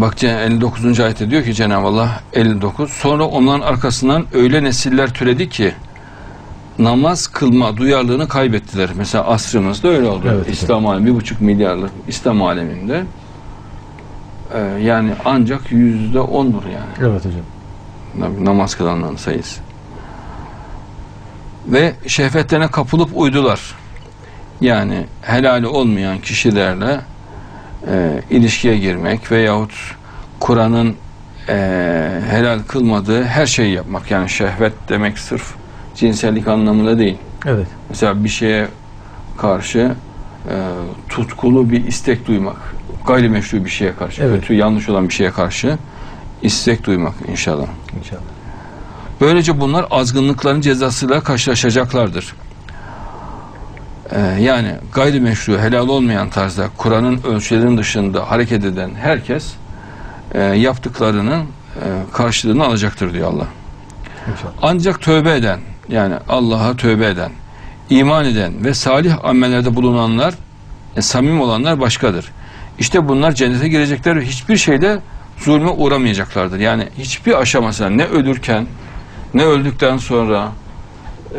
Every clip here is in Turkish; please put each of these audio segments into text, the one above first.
Bak Ce- 59. ayette diyor ki Cenab-ı Allah 59 sonra onların arkasından öyle nesiller türedi ki namaz kılma duyarlılığını kaybettiler. Mesela asrımızda öyle oldu. Evet. İslam alemi bir buçuk milyarlık İslam aleminde e, yani ancak yüzde ondur yani Evet hocam. Nam- namaz kılanların sayısı. Ve şehvetlerine kapılıp uydular. Yani helali olmayan kişilerle e, ilişkiye girmek veyahut Kur'an'ın e, helal kılmadığı her şeyi yapmak. Yani şehvet demek sırf cinsellik anlamında değil. Evet. Mesela bir şeye karşı e, tutkulu bir istek duymak. Gayrimeşru bir şeye karşı, Evet. kötü, yanlış olan bir şeye karşı istek duymak inşallah. İnşallah. Böylece bunlar azgınlıkların cezasıyla karşılaşacaklardır. Ee, yani gayrimeşru, helal olmayan tarzda Kur'an'ın ölçülerinin dışında hareket eden herkes e, yaptıklarının e, karşılığını alacaktır diyor Allah. İnşallah. Ancak tövbe eden, yani Allah'a tövbe eden, iman eden ve salih amellerde bulunanlar, e, samim olanlar başkadır. İşte bunlar cennete girecekler ve hiçbir şeyde zulme uğramayacaklardır. Yani hiçbir aşamasına ne ölürken, ne öldükten sonra,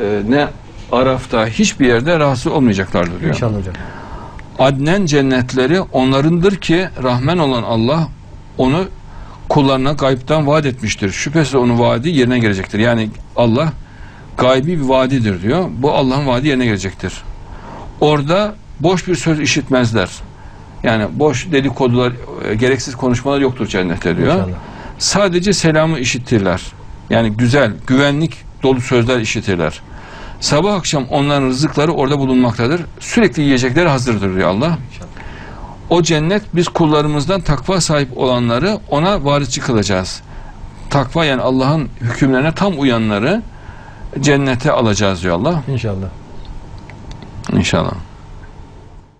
e, ne Araf'ta hiçbir yerde rahatsız olmayacaklardır diyor. İnşallah hocam. Adnen cennetleri onlarındır ki Rahman olan Allah onu kullarına gaybden vaat etmiştir. Şüphesiz onun vaadi yerine gelecektir. Yani Allah gaybi bir vaadidir diyor. Bu Allah'ın vaadi yerine gelecektir. Orada boş bir söz işitmezler. Yani boş dedikodular, e, gereksiz konuşmalar yoktur cennette diyor. İnşallah. Sadece selamı işitirler. Yani güzel, güvenlik dolu sözler işitirler. Sabah akşam onların rızıkları orada bulunmaktadır. Sürekli yiyecekleri hazırdır diyor Allah. O cennet biz kullarımızdan takva sahip olanları ona varisçi kılacağız. Takva yani Allah'ın hükümlerine tam uyanları cennete alacağız diyor Allah. İnşallah. İnşallah.